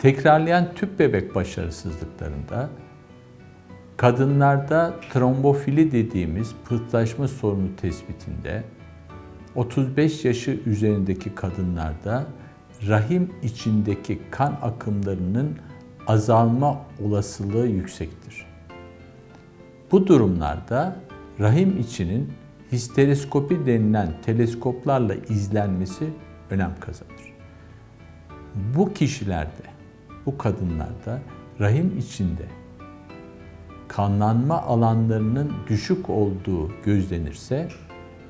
Tekrarlayan tüp bebek başarısızlıklarında kadınlarda trombofili dediğimiz pıhtılaşma sorunu tespitinde 35 yaşı üzerindeki kadınlarda rahim içindeki kan akımlarının azalma olasılığı yüksektir. Bu durumlarda rahim içinin histeroskopi denilen teleskoplarla izlenmesi önem kazanır. Bu kişilerde, bu kadınlarda rahim içinde kanlanma alanlarının düşük olduğu gözlenirse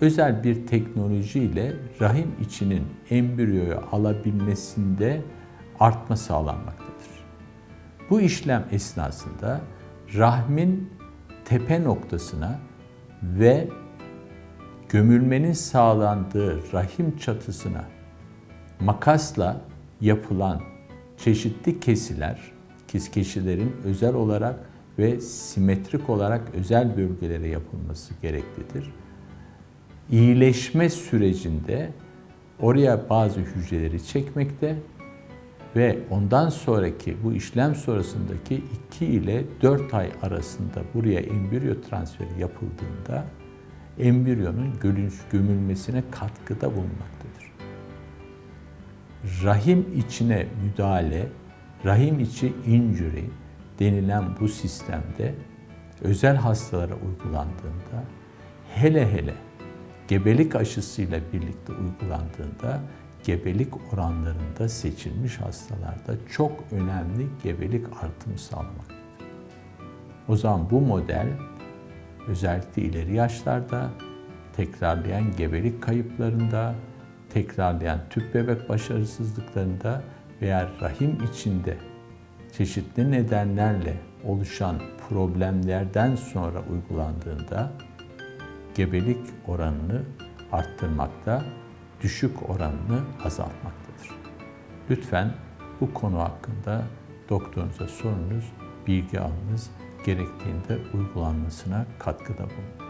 özel bir teknoloji ile rahim içinin embriyoyu alabilmesinde artma sağlanmaktadır. Bu işlem esnasında rahmin tepe noktasına ve gömülmenin sağlandığı rahim çatısına makasla yapılan çeşitli kesiler, kes kişilerin özel olarak ve simetrik olarak özel bölgelere yapılması gereklidir. İyileşme sürecinde oraya bazı hücreleri çekmekte ve ondan sonraki bu işlem sonrasındaki 2 ile 4 ay arasında buraya embriyo transferi yapıldığında embriyonun gömülmesine katkıda bulunmaktadır. Rahim içine müdahale, rahim içi injury denilen bu sistemde özel hastalara uygulandığında hele hele gebelik aşısıyla birlikte uygulandığında gebelik oranlarında seçilmiş hastalarda çok önemli gebelik artımı sağlamaktadır. O zaman bu model özellikle ileri yaşlarda tekrarlayan gebelik kayıplarında, tekrarlayan tüp bebek başarısızlıklarında veya rahim içinde çeşitli nedenlerle oluşan problemlerden sonra uygulandığında gebelik oranını arttırmakta, düşük oranını azaltmaktadır. Lütfen bu konu hakkında doktorunuza sorunuz, bilgi alınız, gerektiğinde uygulanmasına katkıda bulunun.